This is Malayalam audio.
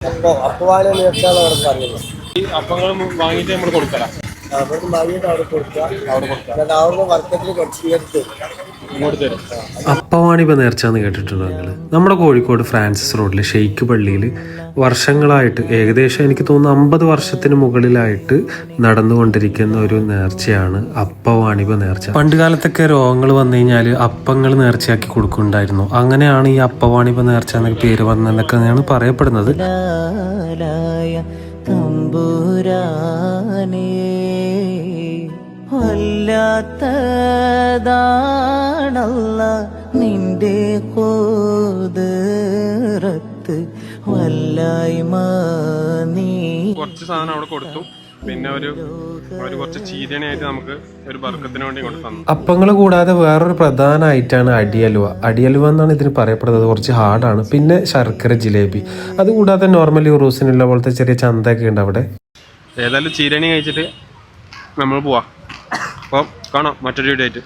അപ്പോൾ അപ്പവാനെ നേർച്ചാണ് അവിടെ പറയുന്നത് ഈ അപ്പങ്ങളും വാങ്ങിയിട്ട് നമ്മൾ കൊടുക്കല? അവിടുന്ന് വാങ്ങിയിട്ട് അവിടെ കൊടുക്കുക. അവിടെ കൊടുക്കുക. എന്നിട്ട് അവിടുന്ന് വർക്കത്തിൽ കുറച്ച് കേട്ടിട്ടുണ്ടോ നിങ്ങൾ നമ്മുടെ കോഴിക്കോട് ഫ്രാൻസിസ് റോഡിലെ ഷെയ്ക്ക് പള്ളിയിൽ വർഷങ്ങളായിട്ട് ഏകദേശം എനിക്ക് തോന്നുന്നു അമ്പത് വർഷത്തിന് മുകളിലായിട്ട് നടന്നുകൊണ്ടിരിക്കുന്ന ഒരു നേർച്ചയാണ് അപ്പവാണിപ നേർച്ച. പണ്ട് കാലത്തൊക്കെ രോഗങ്ങൾ വന്നു കഴിഞ്ഞാൽ അപ്പങ്ങൾ നേർച്ചയാക്കി കൊടുക്കുന്നുണ്ടായിരുന്നു. അങ്ങനെയാണ് ഈ അപ്പവാണിപ നേർച്ച എന്ന പേര് വന്നതെന്നൊക്കെയാണ് പറയപ്പെടുന്നത്. തമ്പുരാനേ. വല്ലാത്തതാണല്ല നിന്റെ കോതറത്ത് വല്ലായ്മ നീ കുറച്ച് സാധനം അവിടെ കൊടുത്തു. പിന്നെ ഒരു ഒരു കുറച്ച് ചീരണിയായിട്ട് നമുക്ക് ഒരു ബർക്കത്തിന് വേണ്ടി കൊണ്ട് തന്നു. അപ്പങ്ങൾ കൂടാതെ വേറൊരു പ്രധാന ഐറ്റാണ് അടിയലുവ. അടിയലുവ എന്നാണ് ഇതിന് പറയപ്പെടുന്നത്. കുറച്ച് ഹാർഡാണ്. പിന്നെ ശർക്കര ജിലേബി. അതുകൂടാതെ നോർമലി ഉറൂസിനുള്ള പോലത്തെ ചെറിയ ചന്തയൊക്കെ ഉണ്ട് അവിടെ. ഏതായാലും ചീരണി കഴിച്ചിട്ട് നമ്മൾ പോവാം. അപ്പം കാണാം മറ്റൊരു വീഡിയോ ആയിട്ട്